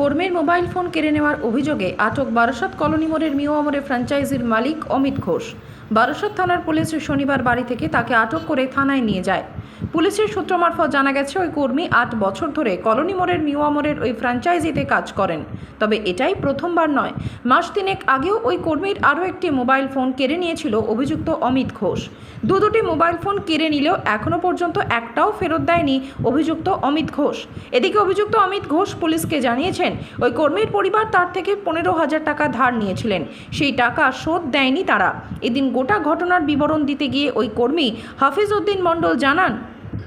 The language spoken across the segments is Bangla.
কর্মীর মোবাইল ফোন কেড়ে নেওয়ার অভিযোগে আটক বারাসাত কলোনি মোড়ের মিও আমরে ফ্র্যাঞ্চাইজির মালিক অমিত ঘোষ। বারাসাত থানার পুলিশ শনিবার বাড়ি থেকে তাকে আটক করে থানায় নিয়ে যায়। পুলিশের সূত্র মারফত জানা গেছে, ওই কর্মী আট বছর ধরে কলোনি মোড়ের মিও আমরের ওই ফ্র্যাঞ্চাইজিতে কাজ করেন। তবে এটাই প্রথমবার নয়, মাস তিনেক আগেও ওই কর্মীর আরও একটি মোবাইল ফোন কেড়ে নিয়েছিল অভিযুক্ত অমিত ঘোষ। দু দুটি মোবাইল ফোন কেড়ে নিলেও এখনও পর্যন্ত একটাও ফেরত দেয়নি অভিযুক্ত অমিত ঘোষ। এদিকে অভিযুক্ত অমিত ঘোষ পুলিশকে জানিয়েছেন, ওই কর্মীর পরিবার তার থেকে পনেরো হাজার টাকা ধার নিয়েছিলেন। সেই টাকা শোধ দেয়নি তারা। এদিন গোটা ঘটনার বিবরণ দিতে গিয়ে ওই কর্মী হাফিজ উদ্দিন মণ্ডল জানান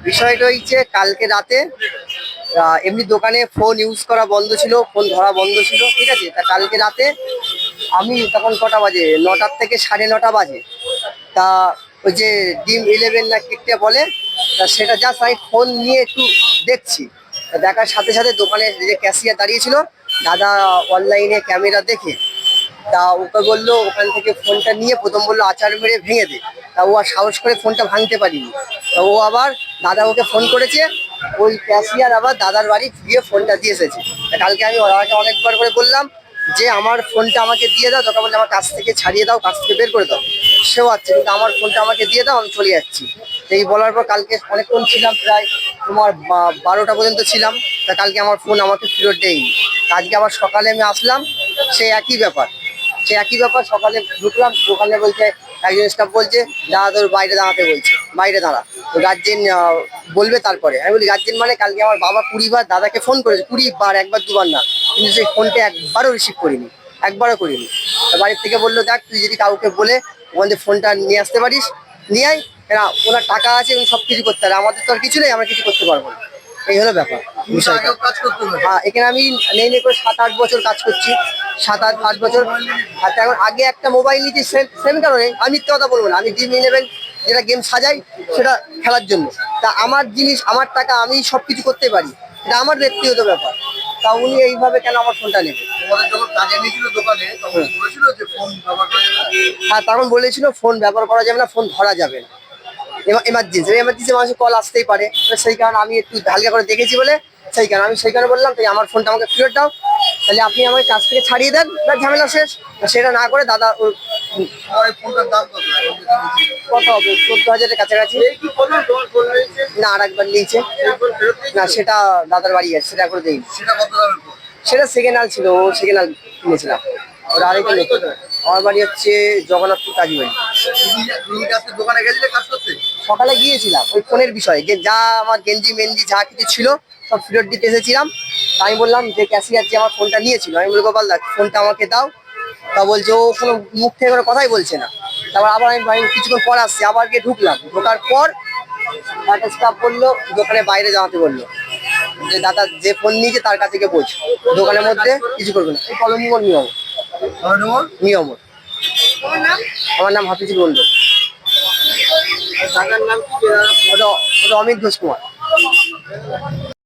বিষয়টা হচ্ছে কালকে রাতে এমনি দোকানে ফোন ইউজ করা বন্ধ ছিল ফোন ধরা বন্ধ ছিল, ঠিক আছে? তা কালকে রাতে আমি তখন কটা বাজে? নটার থেকে সাড়ে নটা বাজে। তা ওই যে ডিম ইলেভেন না কিটটা বলে, তা সেটা জাস্ট আমি ফোন নিয়ে একটু দেখছি। দেখার সাথে সাথে দোকানে যে ক্যাশিয়ার দাঁড়িয়েছিল দাদা অনলাইনে ক্যামেরা দেখে তা ওকে বলল, ওখান থেকে ফোনটা নিয়ে প্রথম বলল আচার মেরে ভেঙে দে। তা ও আর সাহস করে ফোনটা ভাঙতে পারিনি। তা ও আবার দাদা ওকে ফোন করেছে, ওই ক্যাশিয়ার আবার দাদার বাড়ি গিয়ে ফোনটা দিয়ে এসেছে। কালকে আমি ওনাকে অনেকবার করে বললাম যে, আমার ফোনটা আমাকে দিয়ে দাও, তোকে বলছে আমার কাছ থেকে ছাড়িয়ে দাও, কাছ থেকে বের করে দাও। সেও আছে কিন্তু আমার ফোনটা আমাকে দিয়ে দাও, আমি চলে যাচ্ছি। এই বলার পর কালকে অনেকক্ষণ ছিলাম, প্রায় তোমার বারোটা পর্যন্ত ছিলাম। তা কালকে আমার ফোন আমাকে ফেরত দেয়নি। আজকে আবার সকালে আমি আসলাম সে একই ব্যাপার। সে একই ব্যাপার, সকালে ঢুকলাম, দোকানে বলছে, একজন স্টাফ বলছে, দাদা তোর বাইরে দাঁড়াতে বলছে বাইরে দাঁড়া। তো গার্জেন বলবে তারপরে। আমি বলি গার্জেন মানে কালকে আমার বাবা কুড়ি বার দাদাকে ফোন করেছে কুড়ি বার একবার, দুবার না। কিন্তু সেই ফোনটা একবারও রিসিভ করিনি, একবারও করিনি। বাড়ির থেকে বলল, দেখ, তুই যদি কাউকে বলে ওখানে ফোনটা নিয়ে আসতে পারিস, নিয়ে আয়। কেন, ওনার টাকা আছে এবং সব কিছু করতে পারে। আমাদের তো আর কিছু নেই, আমরা কিছু করতে পারব না। এই হলো ব্যাপার হ্যাঁ এখানে আমি নেই নেই করে সাত আট বছর কাজ করছি সাত আট আট বছর। আর এখন আগে একটা মোবাইল নিয়েছি সেম সেম কারণে আমি মিথ্যে কথা বলব না আমি ডিম ইলেভেন যেটা গেম সাজাই সেটা খেলার জন্য। তা আমার জিনিস আমার টাকা আমি সব কিছু করতে পারি এটা আমার ব্যক্তিগত ব্যাপার। তা উনি এইভাবে কেন আমার ফোনটা নেবে? হ্যাঁ। তখন বলেছিল ফোন ব্যবহার করা যাবে না ফোন ধরা যাবে না। এমার্জেন্সি এমার্জেন্সি মানুষের কল আসতেই পারে। সেই কারণে আমি একটু হালকা করে দেখেছি বলে, সেই কারণে আমি সেই কারণে বললাম, তাই আমার ফোনটা আমাকে ফেরত দাও। তাহলে আপনি আমাকে কাছ থেকে ছাড়িয়ে দেন, না ঝামেলা শেষ। সেটা না করে দাদা হবে, চোদ্দ হাজারের কাছাকাছি। না, আর একবার নিয়েছে? না, সেটা দাদার বাড়ি আছে, সেটা করে সেটা ওর আমার বাড়ি হচ্ছে জগন্নাথপুর কাজীবাড়ি তুমি তুমি কি আজকে দোকানে গেছিলে কাজ করতে সকালে গিয়েছিলাম ওই ফোনের বিষয়ে যে যা আমার গেঞ্জি মেঞ্জি যা কিছু ছিল সব ফেরত দিতে এসেছিলাম। আমি বললাম যে ক্যাশিয়ার যে আমার ফোনটা নিয়েছিল আমি বলি গোপাল দা ফোনটা আমাকে দাও। তা বলছে ও কোনো মুখ থেকে কোনো কথাই বলছে না। তারপর আবার আমি কিছুক্ষণ পর আসছি আবার গিয়ে ঢুকলাম। ঢোকার পর একটা স্টাফ বলল দোকানে বাইরে জানাতে বলল। যে দাদা যে ফোন নিয়েছে তার কাছে গিয়ে বোঝ দোকানের মধ্যে কিছু করবে না। এই কলমর নিয়ম। নিয়ম। আমার নাম? হাফিজুল মন্ডল দাদার নাম কি? অমিত ঘোষ কুমার